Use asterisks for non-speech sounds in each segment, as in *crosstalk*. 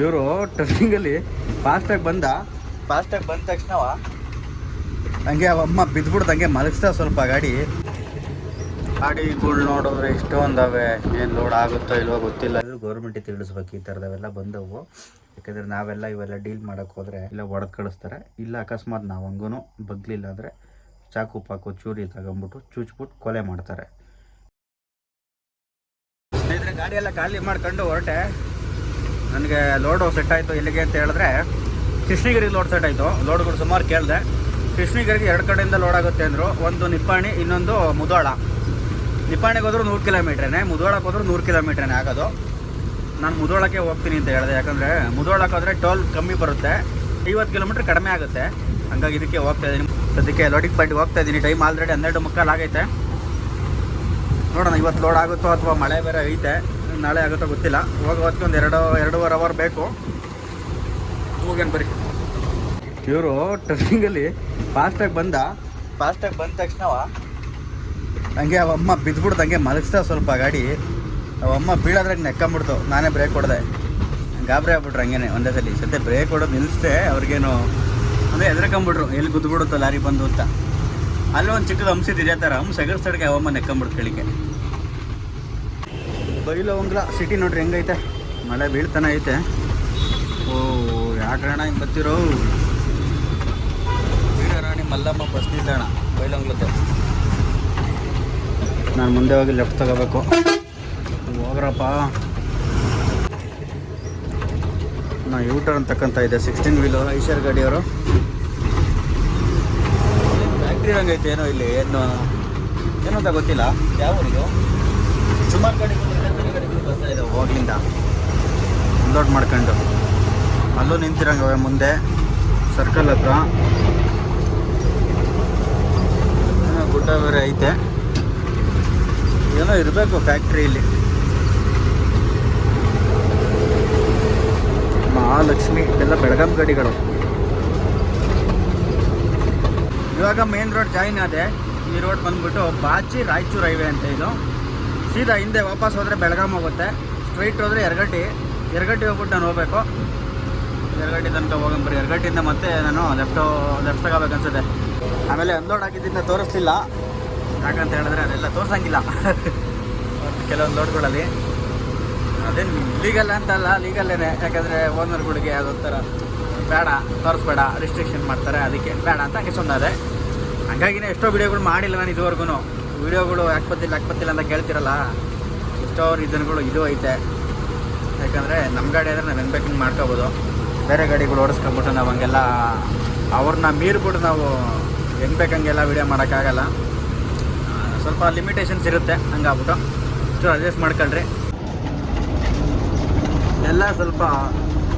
ಇವರು ಟರ್ನಿಂಗಲ್ಲಿ ಫಾಸ್ಟಾಗಿ ಬಂದ. ಫಾಸ್ಟಾಗಿ ಬಂದ ತಕ್ಷಣ ಹಂಗೆ ಅವಮ್ಮ ಬಿದ್ಬಿಡ್ದಂಗೆ ಮಲಗಿಸ್ದ ಸ್ವಲ್ಪ ಗಾಡಿ. ಗಾಡಿಗಳು ನೋಡಿದ್ರೆ ಇಷ್ಟೊಂದವೆ ಏನು ಲೋಡ್ ಆಗುತ್ತೋ ಇಲ್ವೋ ಗೊತ್ತಿಲ್ಲ. ಗೌರ್ಮೆಂಟಿಗೆ ತಿಳಿಸ್ಬೇಕು ಈ ಥರದವೆಲ್ಲ ಬಂದವು. ಯಾಕಂದರೆ ನಾವೆಲ್ಲ ಇವೆಲ್ಲ ಡೀಲ್ ಮಾಡೋಕ್ಕೆ ಹೋದರೆ ಇಲ್ಲ ಒಡೆದು ಕಳಿಸ್ತಾರೆ ಇಲ್ಲ ಅಕಸ್ಮಾತ್ ನಾವು ಹಂಗೂ ಬಗ್ಲಿಲ್ಲ ಅಂದರೆ ಚಾಕು ಪಾಕು ಚೂರಿ ತಗೊಂಬಿಟ್ಟು ಚುಚ್ಬಿಟ್ಟು ಕೊಲೆ ಮಾಡ್ತಾರೆ. ಸ್ನೇಹಿತರೆ, ಗಾಡಿ ಎಲ್ಲ ಖಾಲಿ ಮಾಡ್ಕೊಂಡು ಹೊರಟೆ. ನನಗೆ ಲೋಡು ಸೆಟ್ ಆಯಿತು ಎಲ್ಲಿಗೆ ಅಂತ ಹೇಳಿದ್ರೆ, ಕೃಷ್ಣಗಿರಿಗೆ ಲೋಡ್ ಸೆಟ್ ಆಯಿತು. ಲೋಡ್ಗಳು ಸುಮಾರು ಕೇಳಿದೆ. ಕೃಷ್ಣಗಿರಿಗೆ ಎರಡು ಕಡೆಯಿಂದ ಲೋಡ್ ಆಗುತ್ತೆ ಅಂದರು. ಒಂದು ನಿಪ್ಪಾಣಿ, ಇನ್ನೊಂದು ಮುದೋಳ. ನಿಪ್ಪಾಣಿಗೆ ಹೋದ್ರೂ ನೂರು ಕಿಲೋಮೀಟ್ರೇ ಮುದೋಳಕ್ಕೆ ಹೋದ್ರೂ ನೂರು ಕಿಲೋಮೀಟ್ರೇ ಆಗೋದು. ನಾನು ಮುದೋಳಕ್ಕೆ ಹೋಗ್ತೀನಿ ಅಂತ ಹೇಳಿದೆ. ಯಾಕಂದರೆ ಮುದೋಳಕ್ಕೆ ಹೋದರೆ ಟೋಲ್ ಕಮ್ಮಿ ಬರುತ್ತೆ. ಐವತ್ತು ಕಿಲೋಮೀಟ್ರ್ ಕಡಿಮೆ ಆಗುತ್ತೆ. ಹಂಗಾಗಿ ಇದಕ್ಕೆ ಹೋಗ್ತಾ ಇದ್ದೀನಿ. ಸದ್ಯಕ್ಕೆ ಲೋಡಿಂಗ್ ಪಾಯಿಂಟ್ ಹೋಗ್ತಾ ಇದ್ದೀನಿ. ಟೈಮ್ ಆಲ್ರೆಡಿ ಹನ್ನೆರಡು ಮುಕ್ಕಾಲು ಆಗೈತೆ. ನೋಡೋಣ, ಇವತ್ತು ಲೋಡ್ ಆಗುತ್ತೋ ಅಥವಾ ಮಳೆ ಬೇರೆ ಐತೆ. ನಾಳೆ ಆಗುತ್ತೋ ಗೊತ್ತಿಲ್ಲ. ಹೋಗೋ ಹೊತ್ತಿಗೆ ಒಂದು ಎರಡು, ಎರಡೂವರೆ ಅವರ್ ಬೇಕು. ಹೋಗೇನು ಬರೀ. ಇವರು ಟ್ರೆಕ್ಕಿಂಗಲ್ಲಿ ಫಾಸ್ಟಾಗಿ ಬಂದ. ಫಾಸ್ಟಾಗಿ ಬಂದ ತಕ್ಷಣ ಹಂಗೆ ಅವಮ್ಮ ಹಂಗೆ ಮಲಗಿಸ್ದ ಸ್ವಲ್ಪ ಗಾಡಿ. ಅವಮ್ಮ ಬೀಳೋದ್ರಾಗ ನೆಕ್ಕಂಬಿಡ್ತು. ನಾನೇ ಬ್ರೇಕ್ ಹೊಡೆದೆ. ಗಾಬರಿ ಆಗ್ಬಿಟ್ರು ಹಂಗೇನೆ ಒಂದೇ ಸಲ. ಸದ್ಯ ಬ್ರೇಕ್ ಹೊಡೋದು ನಿಲ್ಲಿಸ್ದೆ ಅವ್ರಿಗೇನು ಅಂದರೆ ಎದ್ರಕೊಂಬಿಟ್ರು ಎಲ್ಲಿ ಗುದ್ದುಬಿಡುತ್ತೋ ಲಾರಿ ಬಂದು ಅಂತ. ಅಲ್ಲಿ ಒಂದು ಚಿಕ್ಕದು ಹಂಸಿದ್ದು ಇದೇ ಥರ ಹಂಸ ಎಗರ್ಸ್ತಾಡಿಗೆ ಅವಮ್ಮ ನೆಕ್ಕಂಬಿಡ್ತು ಕೆಳಿಗೆ ಬೈಲು ಒಂಗ್ಲ. ಸಿಟಿ ನೋಡ್ರಿ ಹೆಂಗೈತೆ? ಮಳೆ ಬೀಳ್ತಾನೆ ಐತೆ. ಓ ಯಾಕಣ್ಣ ಹಿಂಗೆ ಬರ್ತಿರೋ ರಾಣಿ ಮಲ್ಲಮ್ಮ ಬಸ್ ನಿಲ್ದಾಣ ಬೈಲೊಂಗ್ಲದ್ದು ನಾನು ಮುಂದೆ ಹೋಗಿ ಲೆಫ್ಟ್ ತಗೋಬೇಕು. ಹೋಗ್ರಪ್ಪ. ನಾ ಯೂ ಟರ್ನ್ ತಕ್ಕಂತ ಇದೆ ಸಿಕ್ಸ್ಟೀನ್ ವೀಲು ಐಶರ್ ಗಾಡಿಯವರು. ಫ್ಯಾಕ್ಟ್ರಿ ಹಂಗೈತೆ ಏನೋ ಇಲ್ಲಿ ಏನು ಏನೋ ಅಂತ ಗೊತ್ತಿಲ್ಲ. ಯಾವ ಸುಮಾರು ಗಾಡಿಗಳು. ಬರ್ತಾ ಹೋಗ್ಲಿಂದ. ಅನ್ಲೋಡ್ ಮಾಡ್ಕೊಂಡು. ಅಲ್ಲೂ ನಿಂತಿರಂಗ ಮುಂದೆ. ಸರ್ಕಲ್ ಹತ್ರ. ಗುಡ್ಡ ಬೇರೆ ಐತೆ. ಏನೋ ಇರಬೇಕು ಫ್ಯಾಕ್ಟ್ರಿ ಇಲ್ಲಿ. ಮಹಾಲಕ್ಷ್ಮಿ, ಇದೆಲ್ಲ ಬೆಳಗಾಂ ಗಾಡಿಗಳು. ಇವಾಗ ಮೇನ್ ರೋಡ್ ಜಾಯಿನ್ ಆದೆ. ಈ ರೋಡ್ ಬಂದ್ಬಿಟ್ಟು ಬಾಚಿ ರಾಯಚೂರು ಹೈವೇ ಅಂತ ಇದು. ಸೀದಾ ಹಿಂದೆ ವಾಪಸ್ ಹೋದರೆ ಬೆಳಗಾಮ್ ಹೋಗುತ್ತೆ. ಸ್ಟ್ರೈಟ್ ಹೋದರೆ ಎರಗಟ್ಟಿ ಎರಗಟ್ಟಿ ಹೋಗ್ಬಿಟ್ಟು ನಾನು ಹೋಗ್ಬೇಕು. ಎರಗಟ್ಟಿ ತನಕ ಹೋಗಂಬರಿ ಎರಗಟ್ಟಿಂದ ಮತ್ತೆ ನಾನು ಲೆಫ್ಟು ಲೆಫ್ಟ್ ತಗೋಬೇಕು ಅನ್ಸುತ್ತೆ. ಆಮೇಲೆ ಅನ್ಲೋಡ್ ಆಗಿದ್ದರಿಂದ ತೋರಿಸ್ತಿಲ್ಲ ಯಾಕಂತ ಹೇಳಿದ್ರೆ ಅದೆಲ್ಲ ತೋರ್ಸಂಗಿಲ್ಲ. *laughs* ಕೆಲವೊಂದು ಲೋಡ್ಗಳಲ್ಲಿ ಅದೇನು ಲೀಗಲ್ ಅಂತಲ್ಲ ಲೀಗಲ್ಲೇನೆ ಯಾಕಂದರೆ ಓನರ್ಗಳಿಗೆ ಅದೊಂಥರ ಬೇಡ, ತೋರಿಸ್ಬೇಡ ರಿಸ್ಟ್ರಿಕ್ಷನ್ ಮಾಡ್ತಾರೆ, ಅದಕ್ಕೆ ಬೇಡ ಅಂತ ಕಿಸ್ಕೊಂಡಾದೆ ಹಂಗಾಗಿನೇ ಎಷ್ಟೋ ವಿಡಿಯೋಗಳು ಮಾಡಿಲ್ಲ ನಾನು ಇದುವರೆಗೂ ವಿಡಿಯೋಗಳು ಯಾಕೆ ಬತ್ತಿಲ್ಲ ಅಂತ ಕೇಳ್ತಿರಲ್ಲ, ಎಷ್ಟೋ ರೀಸನ್ಗಳು ಇದು ಐತೆ. ಯಾಕಂದರೆ ನಮ್ಮ ಗಾಡಿ ಆದರೆ ನಾವು ಎನ್ಬೇಕಿಂಗ್ ಬೇಕಂಗೆ ಮಾಡ್ಕೋಬೋದು. ಬೇರೆ ಗಾಡಿಗಳು ಓಡಿಸ್ಕೊಂಬಿಟ್ಟು ನಾವು ಹಂಗೆಲ್ಲ ಅವ್ರನ್ನ ಮೀರಿಬಿಟ್ಟು ನಾವು ಹೆಂಗೆ ಬೇಕಂಗೆಲ್ಲ ವೀಡಿಯೋ ಮಾಡೋಕ್ಕಾಗಲ್ಲ. ಸ್ವಲ್ಪ ಲಿಮಿಟೇಷನ್ಸ್ ಇರುತ್ತೆ ಹಂಗಾಗ್ಬಿಟ್ಟು ಇಷ್ಟು ಅಡ್ಜಸ್ಟ್ ಮಾಡ್ಕೊಳ್ರಿ. ಎಲ್ಲ ಸ್ವಲ್ಪ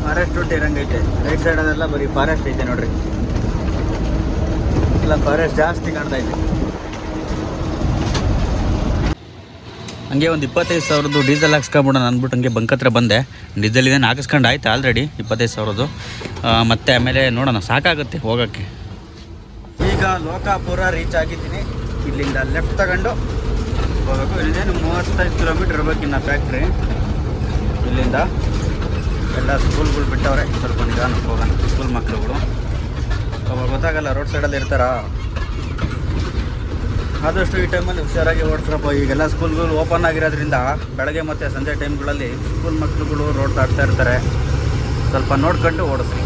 ಫಾರೆಸ್ಟ್ ರೂಟ್ ಇರಂಗೈತೆ ರೈಟ್ ಸೈಡಲ್ಲೆಲ್ಲ ಬರೀ ಫಾರೆಸ್ಟ್ ಐತೆ ನೋಡ್ರಿ. ಎಲ್ಲ ಫಾರೆಸ್ಟ್ ಜಾಸ್ತಿ ಕಾಣ್ತಾ ಐತೆ ಹಂಗೆ ಒಂದು ಇಪ್ಪತ್ತೈದು ಸಾವಿರದ್ದು ಡೀಸೆಲ್ ಹಾಕ್ಸ್ಕೊಂಬಿಡೋಣ ಅಂದ್ಬಿಟ್ಟು ಹಂಗೆ ಬಂಕ್ ಹತ್ರ ಬಂದೆ. ಡೀಸೆಲ್ ಇದೇನು ಹಾಕಿಸ್ಕೊಂಡು ಆಯ್ತು ಆಲ್ರೆಡಿ ಇಪ್ಪತ್ತೈದು ಸಾವಿರದ್ದು. ಮತ್ತೆ ಆಮೇಲೆ ನೋಡೋಣ, ಸಾಕಾಗುತ್ತೆ ಹೋಗೋಕ್ಕೆ. ಈಗ ಲೋಕಾಪುರ ರೀಚ್ ಆಗಿದ್ದೀನಿ. ಇಲ್ಲಿಂದ ಲೆಫ್ಟ್ ತಗೊಂಡು ಹೋಗಬೇಕು ಇಲ್ಲಿಂದೇನು ಮೂವತ್ತೈದು ಕಿಲೋಮೀಟ್ರ್ ಇರಬೇಕು ಇನ್ನು ಫ್ಯಾಕ್ಟ್ರಿ ಇಲ್ಲಿಂದ ಎಲ್ಲ ಸ್ಕೂಲ್ಗಳು ಬಿಟ್ಟವ್ರೆ. ಸ್ವಲ್ಪ ನಿಧಾನಕ್ಕೆ ಹೋಗೋಣ. ಸ್ಕೂಲ್ ಮಕ್ಕಳುಗಳು ಅವಾಗ ಗೊತ್ತಾಗಲ್ಲ ರೋಡ್ ಸೈಡಲ್ಲಿ ಇರ್ತಾರ? ಆದಷ್ಟು ಈ ಟೈಮಲ್ಲಿ ಹುಷಾರಾಗಿ ಓಡಿಸ್ರಪ್ಪ. ಈಗೆಲ್ಲ ಸ್ಕೂಲ್ಗಳು ಓಪನ್ ಆಗಿರೋದ್ರಿಂದ ಬೆಳಗ್ಗೆ ಮತ್ತು ಸಂಜೆ ಟೈಮ್ಗಳಲ್ಲಿ ಸ್ಕೂಲ್ ಮಕ್ಕಳುಗಳು ರೋಡ್ ದಾಟ್ತಾ ಇರ್ತಾರೆ. ಸ್ವಲ್ಪ ನೋಡ್ಕೊಂಡು ಓಡಿಸ್ರಿ.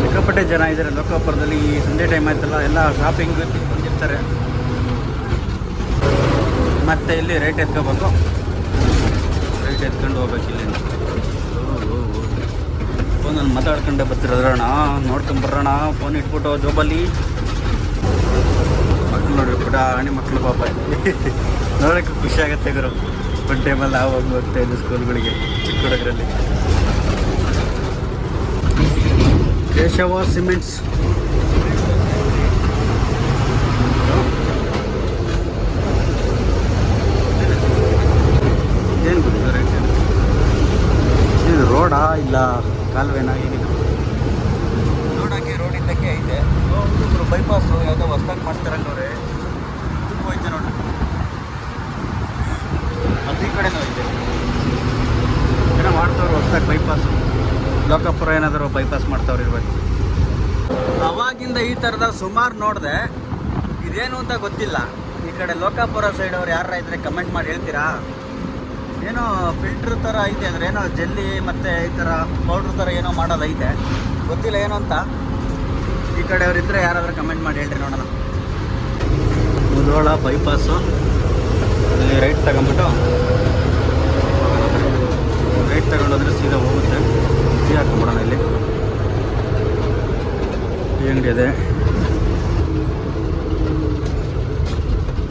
ಸಿಕ್ಕಾಪಟ್ಟೆ ಜನ ಇದ್ದಾರೆ ಲೋಕಾಪುರದಲ್ಲಿ. ಈ ಸಂಜೆ ಟೈಮ್ ಆಯ್ತಲ್ಲ, ಎಲ್ಲ ಶಾಪಿಂಗ್ ಬಂದಿರ್ತಾರೆ. ಮತ್ತೆ ಇಲ್ಲಿ ರೇಟ್ ಎತ್ಕೋಬೇಕು ರೇಟ್ ಎತ್ಕೊಂಡು ಹೋಗ್ಬೇಕು ಇಲ್ಲಿಂದ. ಫೋನಲ್ಲಿ ಮಾತಾಡ್ಕೊಂಡೆ ಬರ್ತಿರೋದ್ರಣ ನೋಡ್ಕೊಂಡು ಬರೋಣ ಫೋನ್ ಇಟ್ಬಿಟ್ಟು ಜೋಬಲ್ಲಿ ಮಕ್ಳು ನೋಡ್ರಿ ಪುಟ ಹಣಿ ಮಕ್ಕಳು ಪಾಪ. ನೋಡೋಕ್ಕೆ ಖುಷಿ ಆಗುತ್ತೆ ಗುರು. ಒಂದು ಟೈಮಲ್ಲಿ ನಾವು ಹೋಗಿ ಹೋಗ್ತಾ ಇದ್ದು ಸ್ಕೂಲ್ಗಳಿಗೆ ಚಿಕ್ಕ ಹುಡುಗರಲ್ಲಿ ಕೇಶವ ಸಿಮೆಂಟ್ಸ್ ಏನು ಸೈಡ್ ಇದು ರೋಡಾ ಇಲ್ಲ? ಕಾಲುವೆನಾ ಏನಿಲ್ಲ ನೋಡೋಕ್ಕೆ ರೋಡ್ ಇದ್ದಕ್ಕೆ ಐತೆ. ಒಬ್ಬರು ಬೈಪಾಸು ಯಾವುದೋ ಹೊಸ್ದಾಗಿ ಮಾಡ್ತಾರಲ್ಲವ್ರೆ ತುಂಬ ಹೋಯ್ತೆ ನೋಡಿ. ಅದು ಈ ಕಡೆನೂ ಐತೆ. ಹೊಸ್ದಾಗಿ ಬೈಪಾಸ್ ಲೋಕಾಪುರ ಏನಾದರೂ ಬೈಪಾಸ್ ಮಾಡ್ತವ್ರು ಇರ್ಬೇಕು ಅವಾಗಿಂದ ಈ ಥರದ ಸುಮಾರು ನೋಡಿದೆ ಇದೇನು ಅಂತ ಗೊತ್ತಿಲ್ಲ. ಈ ಕಡೆ ಲೋಕಾಪುರ ಸೈಡ್ ಅವ್ರು ಯಾರ ಇದ್ರೆ ಕಮೆಂಟ್ ಮಾಡಿ ಹೇಳ್ತೀರಾ? ಏನೋ ಫಿಲ್ಟ್ರ್ ಥರ ಐತೆ, ಅಂದರೆ ಏನೋ ಜೆಲ್ಲಿ ಮತ್ತು ಈ ಥರ ಪೌಡ್ರ್ ಥರ ಏನೋ ಮಾಡೋದೈತೆ ಗೊತ್ತಿಲ್ಲ ಏನು ಅಂತ. ಈ ಕಡೆ ಇದ್ದರೆ ಯಾರಾದರೂ ಕಮೆಂಟ್ ಮಾಡಿ ಹೇಳ್ರಿ ನೋಡೋಣ. ಮುಧೋಳ ಬೈಪಾಸು ಅಲ್ಲಿ ರೈಟ್ ತಗೊಂಬಿಟ್ಟು ರೈಟ್ ತಗೊಂಡೋದ್ರೆ ಸೀದಾ ಹೋಗುತ್ತೆ. ಟೀ ಹಾಕೊಂಬಿಡೋಣ ಇಲ್ಲಿ. ಟೀ ಅಂಗಡಿ ಇದೆ.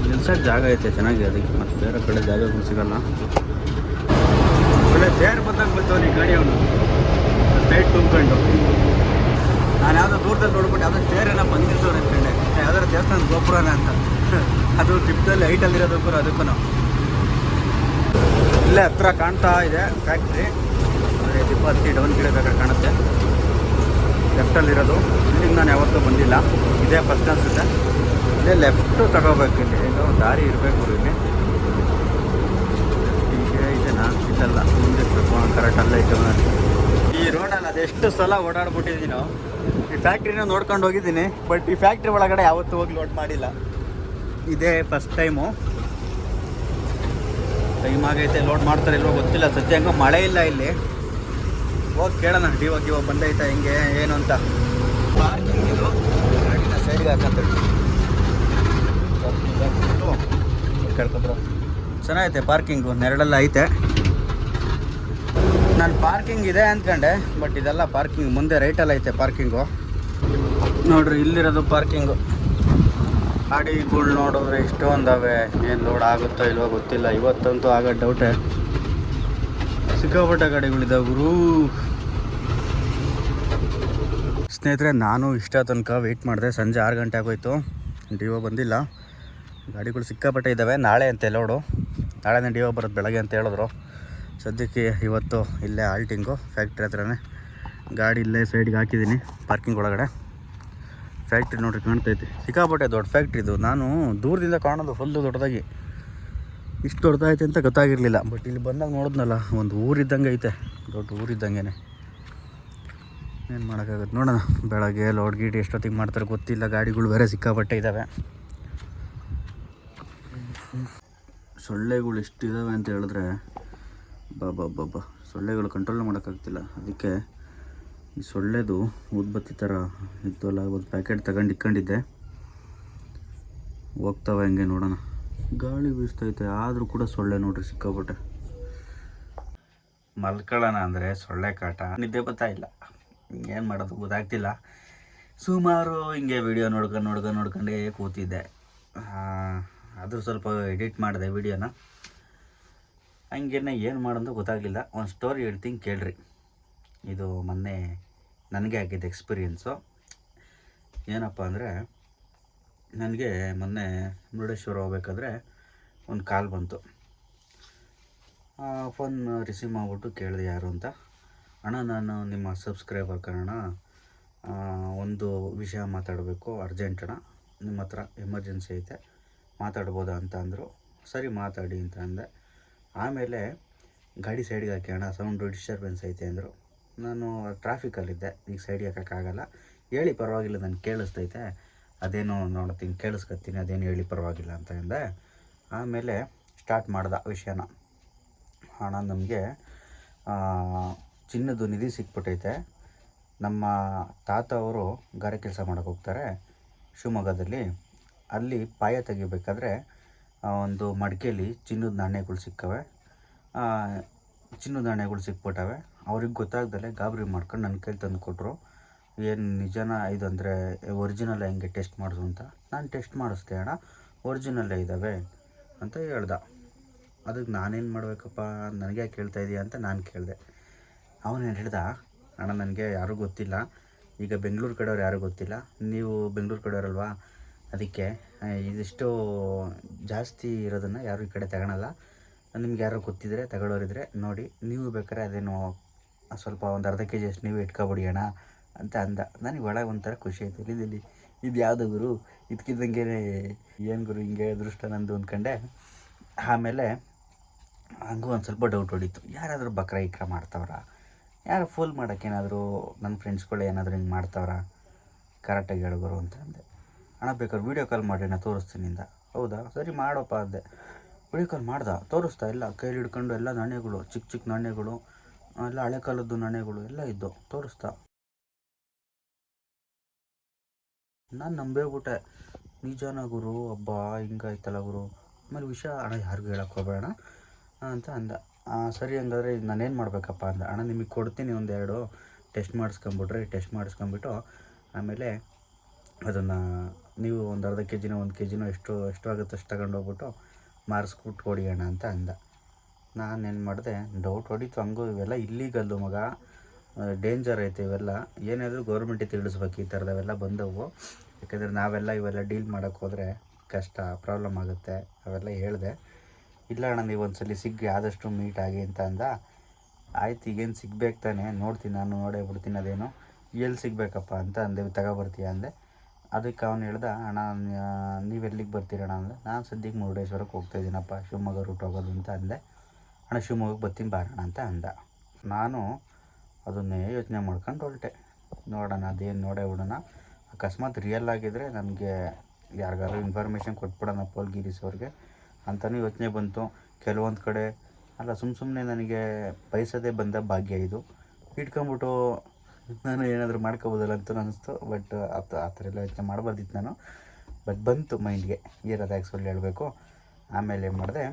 ನಿಲ್ಸೋಕೆ ಜಾಗ ಐತೆ, ಚೆನ್ನಾಗಿದೆ ಅದಕ್ಕೆ. ಮತ್ತು ಬೇರೆ ಕಡೆ ಜಾಗಗಳು ಸಿಗಲ್ಲ. ತೇರು ಬಂದಂಗೆ ಬರ್ತಾವೆ ಈ ಗಾಡಿ ಅವನು. ಟೈಟ್ ತುಂಬ್ಕೊಂಡು. ನಾನು ಯಾವುದೋ ದೂರದಲ್ಲಿ ನೋಡ್ಬಿಟ್ಟು ಯಾವುದೋ ತೇರೇನ ಬಂದಿರ್ಸೋರು ಅಂದ್ಕೊಂಡೆ ಯಾವ್ದಾರು ದೇವಸ್ಥಾನ ಗೋಪುರನ ಅಂತ. ಅದು ಟಿಪ್ದಲ್ಲಿ ಹೈಟಲ್ಲಿರೋದು ಕೂಡ ಅದಕ್ಕೂ ಇಲ್ಲೇ ಹತ್ರ ಕಾಣ್ತಾ ಇದೆ ಫ್ಯಾಕ್ಟ್ರಿ ಅದೇ ದೀಪ ಹತ್ತಿ ಡೌನ್ ಗಿಡಬೇಕಾದ್ರೆ ಕಾಣುತ್ತೆ. ಲೆಫ್ಟಲ್ಲಿರೋದು ಇಲ್ಲಿಗೆ ನಾನು ಯಾವತ್ತೂ ಬಂದಿಲ್ಲ. ಇದೇ ಫಸ್ಟ್ ಅನ್ಸುತ್ತೆ. ಇಲ್ಲೇ ಲೆಫ್ಟು ತಗೋಬೇಕು ಇಲ್ಲಿ. ಏನೋ ದಾರಿ ಇರಬೇಕು ಇಲ್ಲಿ ಹೀಗೆ ಇದೆನಾ ಇದೆಲ್ಲ ಮುಂದೆ ಕರೆಕ್ಟ್ ಅಲ್ಲೇ ಐತೆ ಈ ರೋಡಲ್ಲಿ ಅದೆಷ್ಟು ಸಲ ಓಡಾಡ್ಬಿಟ್ಟಿದ್ದೀನೋ, ಈ ಫ್ಯಾಕ್ಟ್ರಿನ ನೋಡ್ಕೊಂಡು ಹೋಗಿದ್ದೀನಿ ಬಟ್ ಈ ಫ್ಯಾಕ್ಟ್ರಿ ಒಳಗಡೆ ಯಾವತ್ತೂ ಹೋಗಿ ಲೋಡ್ ಮಾಡಿಲ್ಲ. ಇದೇ ಫಸ್ಟ್ ಟೈಮು ಟೈಮ್ ಆಗೈತೆ ಲೋಡ್ ಮಾಡ್ತಾರೆ ಇಲ್ವೋ ಗೊತ್ತಿಲ್ಲ ಸದ್ಯ ಹೆಂಗೋ ಮಳೆ ಇಲ್ಲ ಇಲ್ಲಿ. ಹೋಗಿ ಕೇಳೋಣ ಹೋಗಿ ಇವಾಗ ಬಂದೈತಾ, ಹೆಂಗೆ, ಏನು ಅಂತ. ಪಾರ್ಕಿಂಗ್ ಇದು, ಗಾಡಿನ ಸೈಡ್ಗೆ ಹಾಕಂತ ಕೇಳ್ಕೊಬ್ರು ಚೆನ್ನಾಗೈತೆ ಪಾರ್ಕಿಂಗು ನೆರಳೆಲ್ಲ ಐತೆ. ನಾನು ಪಾರ್ಕಿಂಗ್ ಇದೆ ಅಂದ್ಕೊಂಡೆ ಬಟ್ ಇದೆಲ್ಲ ಪಾರ್ಕಿಂಗ್ ಮುಂದೆ ರೈಟಲ್ಲಿ ಐತೆ ಪಾರ್ಕಿಂಗು ನೋಡ್ರಿ, ಇಲ್ಲಿರೋದು ಪಾರ್ಕಿಂಗು ಗಾಡಿಗಳು ನೋಡಿದ್ರೆ ಇಷ್ಟೊಂದವೆ ಏನು ಲೋಡ್ ಆಗುತ್ತೋ ಇಲ್ವೋ ಗೊತ್ತಿಲ್ಲ. ಇವತ್ತಂತೂ ಆಗೋ ಡೌಟೇ ಸಿಕ್ಕಾಪಟ್ಟೆ ಗಾಡಿಗಳಿದ್ದಾವೆ ಗುರು. ಸ್ನೇಹಿತರೆ, ನಾನು ಇಷ್ಟ ತನಕ ವೆಯ್ಟ್ ಮಾಡಿದೆ. ಸಂಜೆ ಆರು ಗಂಟೆ ಆಗೋಯ್ತು. ಡಿಒ ಬಂದಿಲ್ಲ. ಗಾಡಿಗಳು ಸಿಕ್ಕಾಪಟ್ಟೆ ಇದ್ದಾವೆ ನಾಳೆ ಅಂತೆ ಲೋಡು ನಾಳೆನೇ ಡಿಒ ಬರೋದು ಬೆಳಗ್ಗೆ ಅಂತ ಹೇಳಿದ್ರು. ಸದ್ಯಕ್ಕೆ ಇವತ್ತು ಇಲ್ಲೇ ಆಲ್ಟಿಂಗು, ಫ್ಯಾಕ್ಟ್ರಿ ಹತ್ರನೇ. ಗಾಡಿ ಇಲ್ಲೇ ಸೈಡ್ಗೆ ಹಾಕಿದ್ದೀನಿ ಪಾರ್ಕಿಂಗ್ ಒಳಗಡೆ. ಫ್ಯಾಕ್ಟ್ರಿ ನೋಡ್ರಿ ಕಾಣ್ತೈತಿ ಸಿಕ್ಕಾಪಟ್ಟೆ ದೊಡ್ಡ ಫ್ಯಾಕ್ಟ್ರಿ ಇದು. ನಾನು ದೂರದಿಂದ ಕಾಣೋದು ಫುಲ್ಲು ದೊಡ್ಡದಾಗಿ. ಇಷ್ಟು ದೊಡ್ಡದಾಯ್ತು ಅಂತ ಗೊತ್ತಾಗಿರಲಿಲ್ಲ. ಬಟ್ ಇಲ್ಲಿ ಬಂದಾಗ ನೋಡಿದ್ನಲ್ಲ, ಒಂದು ಊರಿದ್ದಂಗೆ ಐತೆ. ದೊಡ್ಡ ಊರಿದ್ದಂಗೆ ಏನು ಮಾಡೋಕ್ಕಾಗುತ್ತೆ ನೋಡೋಣ. ಬೆಳಗ್ಗೆ ಲೋಡ್ ಗೀಟ್ ಎಷ್ಟೊತ್ತಿಗೆ ಮಾಡ್ತಾರೆ ಗೊತ್ತಿಲ್ಲ. ಗಾಡಿಗಳು ಬೇರೆ ಸಿಕ್ಕಾಪಟ್ಟೆ ಇದ್ದಾವೆ ಸೊಳ್ಳೆಗಳು ಎಷ್ಟಿದ್ದಾವೆ ಅಂತ ಹೇಳಿದ್ರೆ ಬಾಬಾ ಬಾಬಾ ಸೊಳ್ಳೆಗಳು ಕಂಟ್ರೋಲ್ ಮಾಡೋಕ್ಕಾಗ್ತಿಲ್ಲ. ಅದಕ್ಕೆ ಈ ಸೊಳ್ಳೆದು ಉದ್ಬತ್ತಿ ಥರ ಇತ್ತಲ್ಲ ಒಂದು ಪ್ಯಾಕೆಟ್ ತಗೊಂಡು ಇಕ್ಕೊಂಡಿದ್ದೆ. ಹೋಗ್ತಾವೆ ಹಂಗೆ ನೋಡೋಣ. ಗಾಳಿ ಬೀಸ್ತೈತೆ ಆದರೂ ಕೂಡ ಸೊಳ್ಳೆ ನೋಡ್ರಿ ಸಿಕ್ಕಾಬಿಟ್ಟೆ ಮಲ್ಕೊಳ್ಳೋಣ ಅಂದರೆ ಸೊಳ್ಳೆ ಕಾಟ. ನಿದ್ದೆ ಬರ್ತಾ ಇಲ್ಲ. ಏನು ಮಾಡೋದು, ಗೊತ್ತಾಗ್ತಿಲ್ಲ. ಸುಮಾರು ಹಿಂಗೆ ವಿಡಿಯೋ ನೋಡ್ಕೊಂಡು ನೋಡ್ಕೊಂಡು ನೋಡ್ಕೊಂಡೇ ಕೂತಿದ್ದೆ. ಅದು ಸ್ವಲ್ಪ ಎಡಿಟ್ ಮಾಡಿದೆ ವಿಡಿಯೋನ ಹಂಗೇನೆ ಏನು ಮಾಡೋದು ಗೊತ್ತಾಗಲಿಲ್ಲ. ಒಂದು ಸ್ಟೋರಿ ಹೇಳ್ತೀನಿ ಕೇಳ್ರಿ. ಇದು ಮೊನ್ನೆ ನನಗೆ ಆಗಿದ್ದ ಎಕ್ಸ್ಪೀರಿಯೆನ್ಸು ಏನಪ್ಪ ಅಂದರೆ, ನನಗೆ ಮೊನ್ನೆ ಮುರುಡೇಶ್ವರ ಹೋಗ್ಬೇಕಾದ್ರೆ ಒಂದು ಕಾಲ್ ಬಂತು. ಫೋನ್ ರಿಸೀವ್ ಮಾಡಿಬಿಟ್ಟು ಕೇಳಿದೆ ಯಾರು ಅಂತ. ಅಣ್ಣ, ನಾನು ನಿಮ್ಮ ಸಬ್ಸ್ಕ್ರೈಬರ್ ಕಣ ಒಂದು ವಿಷಯ ಮಾತಾಡಬೇಕು ಅರ್ಜೆಂಟ್ ಅಣ್ಣ. ನಿಮ್ಮ ಹತ್ರ ಎಮರ್ಜೆನ್ಸಿ ಐತೆ. ಮಾತಾಡ್ಬೋದಾ ಅಂತ ಅಂದರು. ಸರಿ, ಮಾತಾಡಿ ಅಂತ ಅಂದೆ. ಆಮೇಲೆ ಗಾಡಿ ಸೈಡಿಗೆ ಹಾಕೋಣ ಸೌಂಡು ಡಿಸ್ಟರ್ಬೆನ್ಸ್ ಐತೆ ಅಂದರು. ನಾನು ಟ್ರಾಫಿಕಲ್ಲಿದ್ದೆ ಈಗ ಸೈಡಿಗೆ ಹಾಕೋಕ್ಕಾಗಲ್ಲ ಹೇಳಿ ಪರವಾಗಿಲ್ಲ, ನಾನು ಕೇಳಿಸ್ತೈತೆ. ಅದೇನೋ ನೋಡ್ತೀನಿ, ಕೇಳಿಸ್ಕೊತೀನಿ, ಅದೇನು ಹೇಳಿ ಪರವಾಗಿಲ್ಲ ಅಂತ ಅಂದೆ. ಆಮೇಲೆ ಸ್ಟಾರ್ಟ್ ಮಾಡ್ದೆ ವಿಷಯನ. ಹಣ ನಮಗೆ ಚಿನ್ನದ ನಿಧಿ ಸಿಕ್ಬಿಟ್ಟೈತೆ. ನಮ್ಮ ತಾತ ಅವರು ಗಾರೆ ಕೆಲಸ ಮಾಡೋಕ್ಕೆ ಹೋಗ್ತಾರೆ. ಶಿವಮೊಗ್ಗದಲ್ಲಿ. ಅಲ್ಲಿ ಪಾಯ ತೆಗಿಬೇಕಾದ್ರೆ ಒಂದು ಮಡಿಕೆಲಿ ಚಿನ್ನದ ನಾಣ್ಯಗಳು ಸಿಕ್ಕವೆ. ಚಿನ್ನದ ನಾಣ್ಯಗಳು ಸಿಕ್ಬಿಟ್ಟವೆ. ಅವ್ರಿಗೆ ಗೊತ್ತಾಗ್ದಲೆ ಗಾಬರಿ ಮಾಡ್ಕೊಂಡು ನನ್ನ ಕೈಲಿ ತಂದು ಕೊಟ್ಟರು ಏನು ನಿಜನ ಇದು ಅಂದರೆ ಒರಿಜಿನಲ್ ಹೆಂಗೆ ಟೆಸ್ಟ್ ಮಾಡಿಸು ಅಂತ? ನಾನು ಟೆಸ್ಟ್ ಮಾಡಿಸ್ದೆ, ಅಣ್ಣ. ಒರಿಜಿನಲ್ಲೇ ಇದ್ದಾವೆ ಅಂತ ಹೇಳ್ದ. ಅದಕ್ಕೆ ನಾನೇನು ಮಾಡಬೇಕಪ್ಪ? ನನಗೆ ಕೇಳ್ತಾ ಇದೀಯ ಅಂತ ನಾನು ಕೇಳಿದೆ. ಅವನೇನು ಹೇಳ್ದ? ಅಣ್ಣ, ನನಗೆ ಯಾರೂ ಗೊತ್ತಿಲ್ಲ. ಈಗ ಬೆಂಗಳೂರು ಕಡೆಯವ್ರು ಯಾರೂ ಗೊತ್ತಿಲ್ಲ. ನೀವು ಬೆಂಗಳೂರು ಕಡೆಯವರಲ್ವಾ? ಅದಕ್ಕೆ ಇದಿಷ್ಟು ಜಾಸ್ತಿ ಇರೋದನ್ನು ಯಾರು ಈ ಕಡೆ ತಗೊಳಲ್ಲ. ನಿಮ್ಗೆ ಯಾರೋ ಗೊತ್ತಿದ್ರೆ ತಗೊಳ್ಳೋರಿದ್ರೆ ನೋಡಿ, ನೀವು ಬೇಕಾದ್ರೆ ಅದೇನು ಸ್ವಲ್ಪ ಒಂದು ಅರ್ಧ ಕೆ ಜಿ ಅಷ್ಟು ನೀವು ಇಟ್ಕೊಬಿಡಿ ಅಣ್ಣ ಅಂತ ಅಂದ. ನನಗೆ ಒಳಗೆ ಒಂಥರ ಖುಷಿ ಆಯ್ತು. ಇಲ್ಲಿ ಇದು ಯಾವುದು ಗುರು? ಇದಕ್ಕಿದ್ದಂಗೆ ಏನು ಗುರು ಹಿಂಗೆ ಅದೃಷ್ಟ ನಂದು ಅಂದ್ಕೊಂಡೆ ಆಮೇಲೆ ಹಂಗೂ ಒಂದು ಸ್ವಲ್ಪ ಡೌಟ್ ಹೊಡಿತು. ಯಾರಾದರೂ ಬಕ್ರ ಇಕ್ರ ಮಾಡ್ತಾವ್ರ? ಯಾರು ಫುಲ್ ಮಾಡೋಕ್ಕೇನಾದರೂ ನನ್ನ ಫ್ರೆಂಡ್ಸ್ಗಳು ಏನಾದರೂ ಹಿಂಗೆ ಮಾಡ್ತಾವ್ರ? ಕರೆಕ್ಟಾಗಿ ಹೇಳ್ಬರು ಅಂತ ಅಂದೆ. ಅಣ್ಣ ಬೇಕಾದ್ರೆ ವೀಡಿಯೋ ಕಾಲ್ ಮಾಡಿ, ನಾ ತೋರಿಸ್ತೀನಿ ಇಂದ ಹೌದಾ? ಸರಿ ಮಾಡಪ್ಪ ಅಂದೆ. ವೀಡಿಯೋ ಕಾಲ್ ಮಾಡ್ದ? ತೋರಿಸ್ತಾ ಎಲ್ಲ ಕೈಲಿ ಹಿಡ್ಕೊಂಡು ಎಲ್ಲ ನಾಣ್ಯಗಳು ಚಿಕ್ಕ ಚಿಕ್ಕ ನಾಣ್ಯಗಳು, ಎಲ್ಲ ಹಳೆ ಕಾಲದ್ದು ನಾಣ್ಯಗಳು ಎಲ್ಲ ಇದ್ದವು ತೋರಿಸ್ತಾ. ನಾನು ನಂಬೇಬಿಟ್ಟೆ. ನಿಜಾನ ಗುರು ಹಬ್ಬ ಹಿಂಗಾಯ್ತಲ್ಲ ಗುರು. ಆಮೇಲೆ ವಿಷಯ ಅಣ್ಣ ಯಾರಿಗೂ ಹೇಳಕ್ಕೆ ಹೋಗಬೇಡ ಅಂತ ಅಂದ. ಸರಿ ಹಂಗಾದ್ರೆ ಈಗ ನಾನೇನು ಮಾಡಬೇಕಪ್ಪ ಅಂದ. ಅಣ್ಣ ನಿಮಗೆ ಕೊಡ್ತೀನಿ ಒಂದೆರಡು ಟೆಸ್ಟ್ ಮಾಡಿಸ್ಕೊಂಬಿಟ್ರಿ ಟೆಸ್ಟ್ ಮಾಡಿಸ್ಕೊಂಬಿಟ್ಟು ಆಮೇಲೆ ಅದನ್ನು ನೀವು ಒಂದು ಅರ್ಧ ಕೆ ಜಿನೋ ಒಂದು ಕೆ ಜಿನೋ ಎಷ್ಟು ಎಷ್ಟು ಆಗುತ್ತೆ ಅಷ್ಟು ತಗೊಂಡೋಗ್ಬಿಟ್ಟು ಮಾರಿಸ್ಬಿಟ್ಟು ಕೊಡಿ ಅಣ್ಣ ಅಂತ ಅಂದ. ನಾನೇನು ಮಾಡಿದೆ ಡೌಟ್ ಹೊಡಿತು ಹಂಗೂ ಇವೆಲ್ಲ ಇಲ್ಲೀಗಲ್ಲು ಮಗ. ಡೇಂಜರ್ ಐತೆ ಇವೆಲ್ಲ. ಏನಾದರೂ ಗೌರ್ಮೆಂಟಿಗೆ ತಿಳಿಸ್ಬೇಕು ಈ ಥರದವೆಲ್ಲ ಬಂದವು. ಯಾಕಂದರೆ ನಾವೆಲ್ಲ ಇವೆಲ್ಲ ಡೀಲ್ ಮಾಡೋಕ್ಕೆ ಹೋದರೆ ಕಷ್ಟ ಪ್ರಾಬ್ಲಮ್ ಆಗುತ್ತೆ. ಅವೆಲ್ಲ ಹೇಳಿದೆ. ಇಲ್ಲ ಅಣ್ಣ, ನೀವು ಸಲ ಸಿಗ್ಗಿ ಆದಷ್ಟು ಮೀಟ್ ಆಗಿ ಅಂತ ಅಂದ. ಆಯ್ತು, ಈಗೇನು ಸಿಗ್ಬೇಕು ತಾನೆ? ನೋಡ್ತೀನಿ, ನಾನು ನೋಡೇ ಬಿಡ್ತೀನಿ ಅದೇನು. ಎಲ್ಲಿ ಸಿಗಬೇಕಪ್ಪ ಅಂತ ಅಂದೆ ತಗೊಬರ್ತೀಯ ಅಂದೆ. ಅದಕ್ಕೆ ಅವನು ಹೇಳ್ದ, ಅಣ್ಣ ನೀವು ಎಲ್ಲಿಗೆ ಬರ್ತೀರಣ್ಣ? ಅಂದರೆ ನಾನು ಸದ್ಯಕ್ಕೆ ಮುರುಡೇಶ್ವರಕ್ಕೆ ಹೋಗ್ತಾ ಇದ್ದೀನಪ್ಪ ಶಿವಮೊಗ್ಗ ರೂಟ್ ಹೋಗೋದು ಅಂತ ಅಂದೆ. ಅಣ್ಣ ಶಿವಮೊಗ್ಗಕ್ಕೆ ಬರ್ತೀನಿ ಬಾರೋಣ ಅಂತ ಅಂದ. ನಾನು ಅದನ್ನೇ ಯೋಚನೆ ಮಾಡ್ಕೊಂಡು ಹೊರಟೆ. ನೋಡೋಣ, ಅದೇನು ನೋಡೇ ಬಿಡೋಣ ಅಕಸ್ಮಾತ್ ರಿಯಲ್ ಆಗಿದ್ದರೆ ನನಗೆ ಯಾರಿಗಾರು ಇನ್ಫಾರ್ಮೇಷನ್ ಕೊಟ್ಬಿಡೋಣ ಪೋಲ್ ಗಿರೀಶ್ ಅವ್ರಿಗೆ ಅಂತಲೂ ಯೋಚನೆ ಬಂತು. ಕೆಲವೊಂದು ಕಡೆ ಅಲ್ಲ ಸುಮ್ಮ ಸುಮ್ಮನೆ ನನಗೆ ಬಯಸೋದೇ ಬಂದ ಭಾಗ್ಯ ಇದು. ಇಟ್ಕೊಂಬಿಟ್ಟು ನಾನು ಏನಾದರೂ ಮಾಡ್ಕೋಬೋದಲ್ಲ ಅಂತ ಅನಿಸ್ತು ಬಟ್ ಆ ಆ ಥರ ಎಲ್ಲ ಯೋಚನೆ ಮಾಡಬಾರ್ದಿತ್ತು ನಾನು. ಬಟ್ ಬಂತು ಮೈಂಡ್ಗೆ ಇರೋದು ಆ್ಯಕ್ಚುಲಿ ಹೇಳಬೇಕು. ಆಮೇಲೆ ಏನು ಮಾಡಿದೆ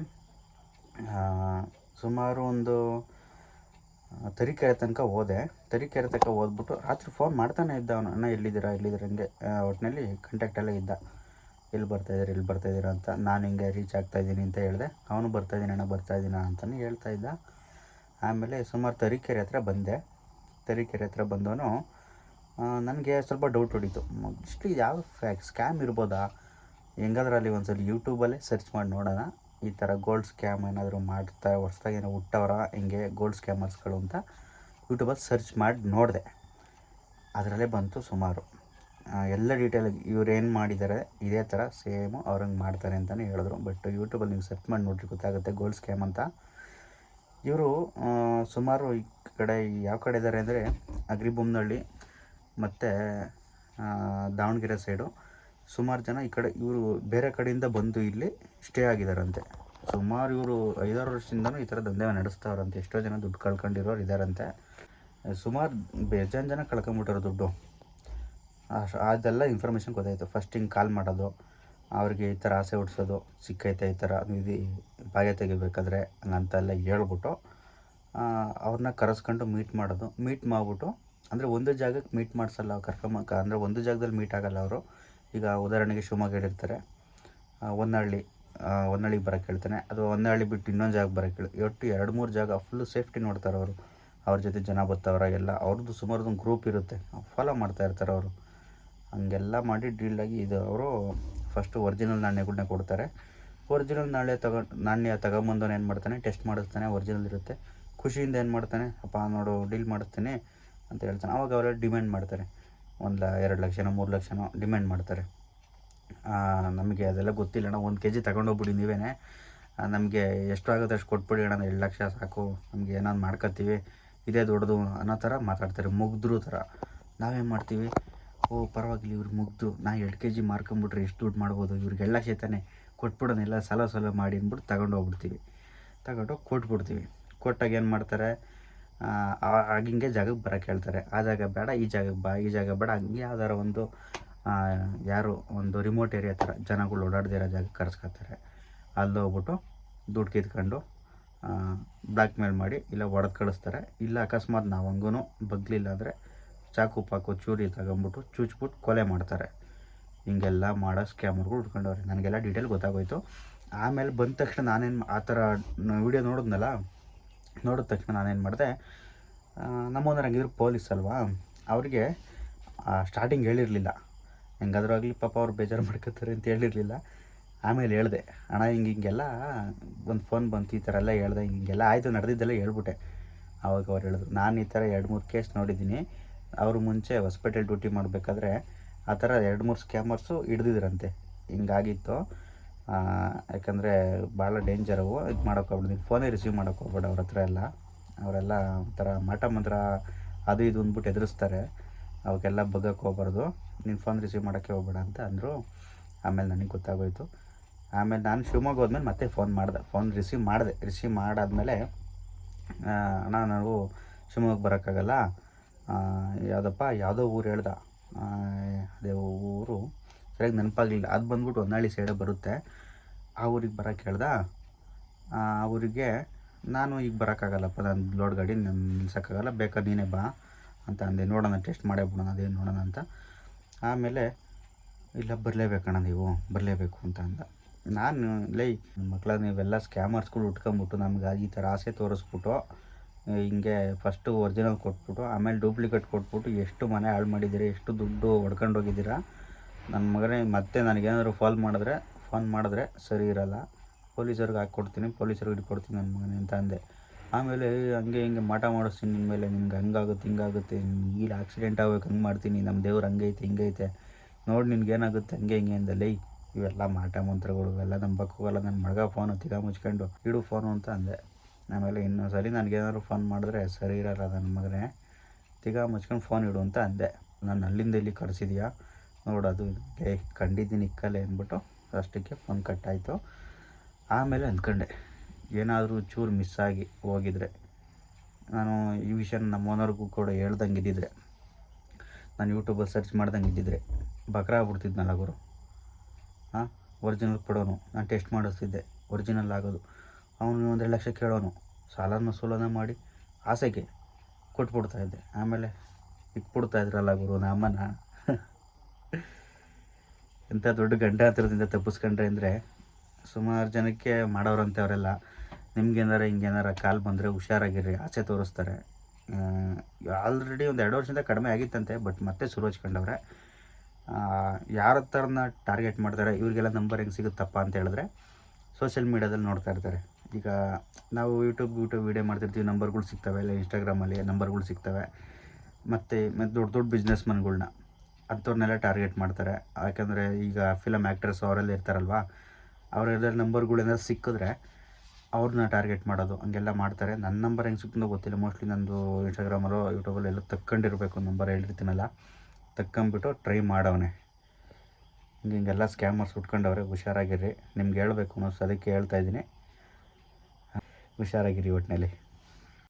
ಸುಮಾರು ಒಂದು ತರೀಕೆರೆ ತನಕ ಹೋದೆ. ತರೀಕೆರೆ ತನಕ ಓದ್ಬಿಟ್ಟು ರಾತ್ರಿ ಫೋನ್ ಮಾಡ್ತಾನೆ ಇದ್ದ ಅವನು. ಅಣ್ಣ, ಎಲ್ಲಿದ್ದೀರಾ? ಎಲ್ಲಿದ್ದೀರಾ? ಹಿಂಗೆ ಒಟ್ಟಿನಲ್ಲಿ ಕಾಂಟ್ಯಾಕ್ಟಲ್ಲೇ ಇದ್ದ. ಎಲ್ಲಿ ಬರ್ತಾಯಿದ್ದೀರಾ ಎಲ್ಲಿ ಬರ್ತಾಯಿದ್ದೀರಾ ಅಂತ. ನಾನು ಹಿಂಗೆ ರೀಚ್ ಆಗ್ತಾ ಇದ್ದೀನಿ ಅಂತ ಹೇಳಿದೆ. ಅವನು ಬರ್ತಾಯಿದ್ದೀನಿ ಅಣ್ಣ ಬರ್ತಾಯಿದ್ದೀನ ಅಂತಲೇ ಹೇಳ್ತಾ ಇದ್ದ. ಆಮೇಲೆ ಸುಮಾರು ತರೀಕೆರೆ ಹತ್ರ ಬಂದೆ. ತರೀಕೆರೆ ಹತ್ರ ಬಂದವನು ನನಗೆ ಸ್ವಲ್ಪ ಡೌಟ್ ಹೊಡಿತು. ಮೋಸ್ಟ್ಲಿ ಯಾವ ಫ್ಯಾಕ್ ಸ್ಕ್ಯಾಮ್ ಇರ್ಬೋದಾ? ಹೆಂಗಾದ್ರೂ ಅಲ್ಲಿ ಒಂದ್ಸಲ ಯೂಟ್ಯೂಬಲ್ಲೇ ಸರ್ಚ್ ಮಾಡಿ ನೋಡೋಣ. ಈ ಥರ ಗೋಲ್ಡ್ ಸ್ಕ್ಯಾಮ್ ಏನಾದರೂ ಮಾಡ್ತಾ, ಹೊಸ್ದಾಗಿ ಏನೋ ಹುಟ್ಟವರ, ಹಿಂಗೆ ಗೋಲ್ಡ್ ಸ್ಕ್ಯಾಮರ್ಸ್ಗಳು ಅಂತ ಯೂಟ್ಯೂಬಲ್ಲಿ ಸರ್ಚ್ ಮಾಡಿ ನೋಡಿದೆ. ಅದರಲ್ಲೇ ಬಂತು ಸುಮಾರು. ಎಲ್ಲ ಡೀಟೇಲ್ ಇವ್ರು ಏನು ಮಾಡಿದ್ದಾರೆ ಇದೇ ಥರ ಸೇಮು ಅವ್ರಂಗೆ ಮಾಡ್ತಾರೆ ಅಂತಲೇ ಹೇಳಿದ್ರು. ಬಟ್ ಯೂಟ್ಯೂಬಲ್ಲಿ ನೀವು ಸರ್ಚ್ ಮಾಡಿ ನೋಡ್ರಿ, ಗೊತ್ತಾಗುತ್ತೆ ಗೋಲ್ಡ್ ಸ್ಕ್ಯಾಮ್ ಅಂತ. ಇವರು ಸುಮಾರು ಕಡೆ ಯಾವ ಕಡೆ ಇದ್ದಾರೆ ಅಂದರೆ ಅಗ್ರಿಬೊಮ್ಮನಹಳ್ಳಿ ಮತ್ತು ದಾವಣಗೆರೆ ಸೈಡು ಸುಮಾರು ಜನ ಈ ಕಡೆ, ಇವರು ಬೇರೆ ಕಡೆಯಿಂದ ಬಂದು ಇಲ್ಲಿ ಸ್ಟೇ ಆಗಿದ್ದಾರಂತೆ ಸುಮಾರು ಇವರು ಐದಾರು ವರ್ಷದಿಂದನೂ ಈ ಥರ ದಂಧೆ ನಡೆಸ್ತಾವ್ರಂತೆ. ಎಷ್ಟೋ ಜನ ದುಡ್ಡು ಕಳ್ಕೊಂಡಿರೋರು ಇದ್ದಾರಂತೆ ಸುಮಾರು ಬೇಜಾನ್ ಜನ ಕಳ್ಕೊಂಬಿಟ್ಟಿರೋ ದುಡ್ಡು. ಅಷ್ಟು ಅದೆಲ್ಲ ಇನ್ಫಾರ್ಮೇಷನ್ ಗೊತ್ತಾಯಿತು. ಫಸ್ಟ್ ಹಿಂಗೆ ಕಾಲ್ ಮಾಡೋದು, ಅವ್ರಿಗೆ ಈ ಥರ ಆಸೆ ಹುಡ್ಸೋದು ಸಿಕ್ಕೈತೆ ಈ ಥರ ಇದು ಬಾಯ ತೆಗಿಬೇಕಾದ್ರೆ ಹಂಗಂತೆಲ್ಲ ಹೇಳ್ಬಿಟ್ಟು ಅವ್ರನ್ನ ಕರೆಸ್ಕೊಂಡು ಮೀಟ್ ಮಾಡೋದು. ಮೀಟ್ ಮಾಡಿಬಿಟ್ಟು, ಅಂದರೆ ಒಂದು ಜಾಗಕ್ಕೆ ಮೀಟ್ ಮಾಡಿಸಲ್ಲ ಕರ್ಕೊಂಬ ಅಂದರೆ ಒಂದು ಜಾಗದಲ್ಲಿ ಮೀಟ್ ಆಗಲ್ಲ ಅವರು. ಈಗ ಉದಾಹರಣೆಗೆ ಶಿವಮೊಗ್ಗ ಹೇಳಿರ್ತಾರೆ. ಹೊನ್ನಳ್ಳಿ ಹೊನ್ನಳ್ಳಿಗೆ ಬರೋಕ್ಕೆ ಹೇಳ್ತಾನೆ. ಅದು ಹೊನ್ನಳ್ಳಿ ಬಿಟ್ಟು ಇನ್ನೊಂದು ಜಾಗ ಬರೋಕ್ಕೆ ಹೇಳಿ. ಒಟ್ಟು ಎರಡು ಮೂರು ಜಾಗ ಫುಲ್ಲು ಸೇಫ್ಟಿ ನೋಡ್ತಾರೆ ಅವರು. ಅವ್ರ ಜೊತೆ ಜನ ಬರ್ತಾವ್ರಾಗೆಲ್ಲ ಅವ್ರದ್ದು ಸುಮಾರು ಗ್ರೂಪ್ ಇರುತ್ತೆ. ಫಾಲೋ ಮಾಡ್ತಾ ಇರ್ತಾರೆ ಅವರು. ಹಂಗೆಲ್ಲ ಮಾಡಿ ಡೀಲಾಗಿ ಇದು ಅವರು ಫಸ್ಟು ಒರಿಜಿನಲ್ ನಾಣ್ಯಗಳನ್ನ ಕೊಡ್ತಾರೆ. ಒರಿಜಿನಲ್ ನಾಣ್ಯ ತಗೊಂಡು, ನಾಣ್ಯ ತಗೊಂಬಂದವನು ಏನು ಮಾಡ್ತಾನೆ ಟೆಸ್ಟ್ ಮಾಡಿಸ್ತಾನೆ ಒರಿಜಿನಲ್ ಇರುತ್ತೆ. ಖುಷಿಯಿಂದ ಏನು ಮಾಡ್ತಾನೆ, ಅಪ್ಪ ನೋಡು ಡೀಲ್ ಮಾಡಿಸ್ತೀನಿ ಅಂತ ಹೇಳ್ತಾನೆ. ಅವಾಗ ಅವರೆಲ್ಲ ಡಿಮ್ಯಾಂಡ್ ಮಾಡ್ತಾರೆ. ಒಂದು ಎರಡು ಲಕ್ಷನೋ, ಮೂರು ಲಕ್ಷನೋ ಡಿಮ್ಯಾಂಡ್ ಮಾಡ್ತಾರೆ. ನಮಗೆ ಅದೆಲ್ಲ ಗೊತ್ತಿಲ್ಲ, ಅಣ್ಣ, ಒಂದು ಕೆ ಜಿ ತಗೊಂಡೋಗ್ಬಿಡಿ ನೀವೇ ನಮಗೆ ಎಷ್ಟು ಆಗುತ್ತೆ ಅಷ್ಟು ಕೊಟ್ಬಿಡಿ, ಅಣ್ಣ, ಎರಡು ಲಕ್ಷ ಸಾಕು. ನಮಗೆ ಏನಾದ್ರು ಮಾಡ್ಕೊತೀವಿ ಇದೇ ದೊಡ್ಡದು ಅನ್ನೋ ಥರ ಮಾತಾಡ್ತಾರೆ, ಮುಗ್ದ್ರು ಥರ. ನಾವೇನು ಮಾಡ್ತೀವಿ, ಓ, ಪರವಾಗಿಲ್ಲ, ಇವ್ರು ಮುಗ್ದು ನಾ ಎರಡು ಕೆ ಜಿ ಮಾರ್ಕೊಂಬಿಟ್ರೆ ಎಷ್ಟು ದುಡ್ಡು ಮಾಡ್ಬೋದು? ಇವ್ರಿಗೆ ಎಲ್ಲ ಲಕ್ಷ ತಾನೆ ಕೊಟ್ಬಿಡೋಣ ಎಲ್ಲ ಸಲ ಸಲ ಮಾಡಿ ಅಂದ್ಬಿಟ್ಟು ತಗೊಂಡು ಹೋಗ್ಬಿಡ್ತೀವಿ. ತಗೊಂಡೋಗಿ ಕೊಟ್ಬಿಡ್ತೀವಿ. ಕೊಟ್ಟಾಗ ಏನು ಮಾಡ್ತಾರೆ ಆಗಿಂಗೆ ಜಾಗಕ್ಕೆ ಬರೋಕ್ಕೆ ಹೇಳ್ತಾರೆ. ಆ ಜಾಗ ಬೇಡ, ಈ ಜಾಗಕ್ಕೆ ಬಾ, ಈ ಜಾಗ ಬೇಡ, ಹಂಗೆ ಯಾವ್ದಾರ ಒಂದು ಯಾರು ಒಂದು ರಿಮೋಟ್ ಏರಿಯಾ ಥರ ಜನಗಳು ಓಡಾಡ್ದಿರೋ ಜಾಗಕ್ಕೆ ಕರ್ಸ್ಕೊತಾರೆ. ಅಲ್ಲಿ ಹೋಗ್ಬಿಟ್ಟು ದುಡ್ಡು ಕಿತ್ಕೊಂಡು ಬ್ಲ್ಯಾಕ್ ಮೇಲ್ ಮಾಡಿ ಇಲ್ಲ ಒಡೆದು ಕಳಿಸ್ತಾರೆ. ಇಲ್ಲ ಅಕಸ್ಮಾತ್ ನಾವು ಹಂಗೂ ಬಗ್ಲಿಲ್ಲ ಅಂದರೆ ಚಾಕು ಪಾಕು ಚೂರಿ ತಗೊಂಬಿಟ್ಟು ಚುಚ್ಬಿಟ್ಟು ಕೊಲೆ ಮಾಡ್ತಾರೆ. ಹಿಂಗೆಲ್ಲ ಮಾಡೋ ಸ್ಕ್ಯಾಮರ್ಗಳು ಉಟ್ಕೊಂಡವ್ರೆ ನನಗೆಲ್ಲ ಡೀಟೇಲ್ ಗೊತ್ತಾಗೋಯ್ತು. ಆಮೇಲೆ ಬಂದ ತಕ್ಷಣ ನಾನೇನು ಆ ಥರ ವಿಡಿಯೋ ನೋಡಿದ್ನಲ್ಲ ನೋಡಿದ ತಕ್ಷಣ ನಾನೇನು ಮಾಡಿದೆ ನಮ್ಮೋನರ್ ಹಂಗಿದ್ರು ಪೊಲೀಸ್ ಅಲ್ವಾ, ಅವ್ರಿಗೆ ಸ್ಟಾರ್ಟಿಂಗ್ ಹೇಳಿರಲಿಲ್ಲ. ಹೆಂಗಾದ್ರೂ ಆಗಲಿ ಪಾಪ ಅವ್ರು ಬೇಜಾರು ಮಾಡ್ಕೋತಾರೆ ಅಂತ ಹೇಳಿರಲಿಲ್ಲ. ಆಮೇಲೆ ಹೇಳಿದೆ, ಅಣ್ಣ, ಹಿಂಗೆ ಹಿಂಗೆಲ್ಲ, ಒಂದು ಫೋನ್ ಬಂತು, ಈ ಥರ ಎಲ್ಲ ಹೇಳ್ದೆ, ಹಿಂಗೆ ಹಿಂಗೆಲ್ಲ ಆಯಿತು, ನಡೆದಿದ್ದೆಲ್ಲ ಹೇಳ್ಬಿಟ್ಟೆ. ಆವಾಗ ಅವ್ರು ಹೇಳಿದ್ರು, ನಾನು ಈ ಥರ ಎರಡು ಮೂರು ಕೇಸ್ ನೋಡಿದ್ದೀನಿ. ಅವರು ಮುಂಚೆ ಹಾಸ್ಪಿಟಲ್ ಡ್ಯೂಟಿ ಮಾಡಬೇಕಾದ್ರೆ, ಆ ಥರ ಎರಡು ಮೂರು ಸ್ಕ್ಯಾಮರ್ಸು ಹಿಡ್ದಿದ್ರಂತೆ. ಹಿಂಗಾಗಿತ್ತು ಯಾಕಂದರೆ ಭಾಳ ಡೇಂಜರ್ ಅವು. ಇದು ಮಾಡೋಕ್ಕೋಗ್ಬೇಡ ನೀವು ಫೋನೇ ರಿಸೀವ್ ಮಾಡೋಕ್ಕೋಗ್ಬೇಡ ಅವ್ರ ಹತ್ರ ಎಲ್ಲ. ಅವರೆಲ್ಲ ಒಂಥರ ಮಾಟ ಮಂತ್ರ ಅದು ಇದು ಅಂದ್ಬಿಟ್ಟು ಎದುರಿಸ್ತಾರೆ. ಅವಕ್ಕೆಲ್ಲ ಬಗ್ಗಕ್ಕೆ ಹೋಗ್ಬಾರ್ದು. ನೀನು ಫೋನ್ ರಿಸೀವ್ ಮಾಡೋಕ್ಕೆ ಹೋಗ್ಬೇಡ ಅಂತ ಅಂದರು. ಆಮೇಲೆ ನನಗೆ ಗೊತ್ತಾಗೋಯ್ತು. ಆಮೇಲೆ ನಾನು ಶಿವಮೊಗ್ಗ ಹೋದ್ಮೇಲೆ ಮತ್ತೆ ಫೋನ್ ಮಾಡಿದೆ. ಫೋನ್ ರಿಸೀವ್ ಮಾಡಿದೆ. ರಿಸೀವ್ ಮಾಡಾದ್ಮೇಲೆ ಅಣ್ಣ ನಾವು ಶಿವಮೊಗ್ಗ ಬರೋಕ್ಕಾಗಲ್ಲ. ಯಾವುದಪ್ಪ, ಯಾವುದೋ ಊರು ಹೇಳ್ದ. ಅದೇ ಊರು. ಸರಿಯಾಗಿ ನೆನಪಾಗಲಿಲ್ಲ. ಅದು ಬಂದ್ಬಿಟ್ಟು ಹೊನ್ನಾಳಿ ಸೈಡೆ ಬರುತ್ತೆ. ಆ ಊರಿಗೆ ಬರೋಕ್ಕೆ ಹೇಳ್ದ ಅವರಿಗೆ ನಾನು ಈಗ ಬರೋಕ್ಕಾಗಲ್ಲಪ್ಪ, ನಾನು ಲೋಡ್ ಗಾಡಿ ನಿಲ್ಸೋಕ್ಕಾಗಲ್ಲ ಬೇಕಾದ್ರೆ ನೀನೇ ಬಾ ಅಂತ ಅಂದೆ. ನೋಡೋಣ ಟೆಸ್ಟ್ ಮಾಡೇ ಬಿಡೋಣ, ಅದೇನು ನೋಡೋಣ ಅಂತ. ಆಮೇಲೆ, ಇಲ್ಲ, ಬರಲೇಬೇಕಣ್ಣ ನೀವು, ಬರಲೇಬೇಕು ಅಂತ ಅಂದ. ನಾನು, ಲೈ ಮಕ್ಕಳ ನೀವೆಲ್ಲ ಸ್ಕ್ಯಾಮರ್ಸ್ಗಳು ಉಟ್ಕೊಂಬಿಟ್ಟು ನಮ್ಗೆ ಈ ಥರ ಆಸೆ ತೋರಿಸ್ಬಿಟ್ಟು, ಹಿಂಗೆ ಫಸ್ಟು ಒರಿಜಿನಲ್ ಕೊಟ್ಬಿಟ್ಟು, ಆಮೇಲೆ ಡೂಪ್ಲಿಕೇಟ್ ಕೊಟ್ಬಿಟ್ಟು, ಎಷ್ಟು ಮನೆ ಹಾಳು ಮಾಡಿದ್ದೀರಿ, ಎಷ್ಟು ದುಡ್ಡು ಹೊಡ್ಕೊಂಡು ಹೋಗಿದ್ದೀರಾ ನನ್ನ ಮಗನೇ ಮತ್ತೆ ನನಗೇನಾದ್ರು ಫಾಲ್ ಮಾಡಿದ್ರೆ ಫೋನ್ ಮಾಡಿದ್ರೆ ಸರಿ ಇರಲ್ಲ. ಪೊಲೀಸರಿಗೆ ಹಾಕ್ಕೊಡ್ತೀನಿ ಪೊಲೀಸರಿಗೆ ಹಿಡ್ಕೊಡ್ತೀನಿ ನನ್ನ ಮಗನೇ ಅಂತ ಅಂದೆ. ಆಮೇಲೆ "ಏ, ಹಂಗೆ ಹಿಂಗೆ ಮಾಟ ಮಾಡಿಸ್ತೀನಿ ನಿಮ್ಮ ಮೇಲೆ ನಿನ್ಗೆ ಹಂಗಾಗುತ್ತೆ ಹಿಂಗಾಗುತ್ತೆ ಇಲ್ಲಿ ಆಕ್ಸಿಡೆಂಟ್ ಆಗ್ಬೇಕು ಹಂಗೆ ಮಾಡ್ತೀನಿ ನಮ್ಮ ದೇವ್ರು ಹಂಗೈತೆ ಹಿಂಗೈತೆ. ನೋಡಿ ನಿನ್ಗೇನಾಗುತ್ತೆ ಹಂಗೆ ಹಿಂಗೆ ಅಂದಲೇ ಇವೆಲ್ಲ ಮಾಟ ಮಂತ್ರಗಳು ಇವೆಲ್ಲ ನಂಬಕ್ಕೆ ಹೋಗಲ್ಲ ನನ್ನ ಮಗ ಫೋನು ತಿಗ ಮುಚ್ಕೊಂಡು ಇಡು ಫೋನು ಅಂತ ಅಂದೆ. ಆಮೇಲೆ ಇನ್ನೊಂದು ಸರಿ ನನಗೇನಾದ್ರು ಫೋನ್ ಮಾಡಿದ್ರೆ ಸರಿ ಇರಲ್ಲ ನನ್ನ ಮಗನೇ ತಿಗ ಮುಚ್ಕೊಂಡು ಫೋನ್ ಇಡು ಅಂತ ಅಂದೆ. ನಾನು ಅಲ್ಲಿಂದ ಇಲ್ಲಿ ಕರೆಸಿದ್ಯಾ? ನೋಡೋದು ಏ ಕಂಡಿದ್ದೀನಿ ಇಕ್ಕಲೆ ಅಂದ್ಬಿಟ್ಟು ಅಷ್ಟಕ್ಕೆ ಫೋನ್ ಕಟ್ಟಾಯಿತು ಆಮೇಲೆ ಅಂದ್ಕೊಂಡೆ, ಏನಾದರೂ ಚೂರು ಮಿಸ್ ಆಗಿ ಹೋಗಿದ್ರೆ, ನಾನು ಈ ವಿಷಯನ ನಮ್ಮ ಓನರ್ಗೂ ಕೂಡ ಹೇಳ್ದಂಗೆ ಇದ್ದಿದ್ರೆ ನಾನು ಯೂಟ್ಯೂಬಲ್ಲಿ ಸರ್ಚ್ ಮಾಡ್ದಂಗೆ ಇದ್ದಿದ್ರೆ ಬಕ್ರ ಆಗ್ಬಿಡ್ತಿದ್ನಲ್ಲ ಗುರು. ಹಾಂ ಒರಿಜಿನಲ್ ಕೊಡೋನು, ನಾನು ಟೆಸ್ಟ್ ಮಾಡಿಸ್ತಿದ್ದೆ ಒರಿಜಿನಲ್ ಆಗೋದು. ಅವನು ಒಂದೆರಡು ಲಕ್ಷ ಕೇಳೋನು, ಸಾಲನ ಸೋಲನ ಮಾಡಿ ಆಸೆಗೆ ಕೊಟ್ಬಿಡ್ತಾ ಇದ್ದೆ. ಆಮೇಲೆ ಇಕ್ಬಿಡ್ತಾ ಇದ್ರಲ್ಲ ಗುರು ನಮ್ಮನ್ನ. ಎಂಥ ದೊಡ್ಡ ಗಂಡಾಂತರದಿಂದ ತಪ್ಪಿಸ್ಕೊಂಡ್ರೆ ಅಂದರೆ ಸುಮಾರು ಜನಕ್ಕೆ ಮಾಡೋರಂತೆ ಅವರೆಲ್ಲ. ನಿಮ್ಗೇನಾರ ಹಿಂಗೇನಾರ ಕಾಲು ಬಂದರೆ ಹುಷಾರಾಗಿರ್ರಿ ಆಸೆ ತೋರಿಸ್ತಾರೆ. ಆಲ್ರೆಡಿ ಒಂದು ಎರಡು ವರ್ಷದಿಂದ ಕಡಿಮೆ ಆಗಿತ್ತಂತೆ ಬಟ್ ಮತ್ತೆ ಶುರು ಹಚ್ಕೊಂಡವ್ರೆ ಯಾರ ಥರನ ಟಾರ್ಗೆಟ್ ಮಾಡ್ತಾರೆ, ಇವ್ರಿಗೆಲ್ಲ ನಂಬರ್ ಹೆಂಗೆ ಸಿಗುತ್ತಪ್ಪ ಅಂತ ಹೇಳಿದ್ರೆ ಸೋಷಿಯಲ್ ಮೀಡ್ಯಾದಲ್ಲಿ ನೋಡ್ತಾ ಇರ್ತಾರೆ. ಈಗ ನಾವು ಯೂಟ್ಯೂಬ್ ಯೂಟ್ಯೂಬ್ ವೀಡಿಯೋ ಮಾಡ್ತಿರ್ತೀವಿ ನಂಬರ್ಗಳು ಸಿಗ್ತವೆ, ಇಲ್ಲ ಇನ್ಸ್ಟಾಗ್ರಾಮಲ್ಲಿ ನಂಬರ್ಗಳು ಸಿಗ್ತವೆ. ಮತ್ತು ಮತ್ತು ದೊಡ್ಡ ದೊಡ್ಡ ಬಿಸ್ನೆಸ್ಮನ್ಗಳ್ನ ಅಂಥವ್ರನ್ನೆಲ್ಲ ಟಾರ್ಗೆಟ್ ಮಾಡ್ತಾರೆ. ಯಾಕಂದರೆ ಈಗ ಫಿಲಮ್ ಆ್ಯಕ್ಟರ್ಸ್ ಅವರೆಲ್ಲ ಇರ್ತಾರಲ್ವ ಅವರೆಲ್ಲ ನಂಬರ್ಗಳು ಏನಾದ್ರು ಸಿಕ್ಕಿದ್ರೆ ಅವ್ರನ್ನ ಟಾರ್ಗೆಟ್ ಮಾಡೋದು, ಹಂಗೆಲ್ಲ ಮಾಡ್ತಾರೆ. ನನ್ನ ನಂಬರ್ ಹೆಂಗೆ ಸಿಕ್ಕಿಂದೋ ಗೊತ್ತಿಲ್ಲ. ಮೋಸ್ಟ್ಲಿ ನಂದು ಇನ್ಸ್ಟಾಗ್ರಾಮಲ್ಲೋ ಯೂಟ್ಯೂಬಲ್ಲೋ ಎಲ್ಲ ತಕ್ಕೊಂಡಿರ್ಬೇಕು ನಂಬರ್ ಹೇಳಿರ್ತೀನಲ್ಲ ತಕ್ಕೊಂಬಿಟ್ಟು ಟ್ರೈ ಮಾಡವನೆ. ಹಿಂಗೆ ಹಿಂಗೆಲ್ಲ ಸ್ಕ್ಯಾಮರ್ಸ್ ಉಟ್ಕೊಂಡವ್ರೆ, ಹುಷಾರಾಗಿರ್ರಿ. ನಿಮ್ಗೆ ಹೇಳಬೇಕು ಅನ್ನೋದು ಅದಕ್ಕೆ ಹೇಳ್ತಾ ಇದ್ದೀನಿ. ಹುಷಾರಾಗಿರಿ ಒಟ್ಟಿನಲ್ಲಿ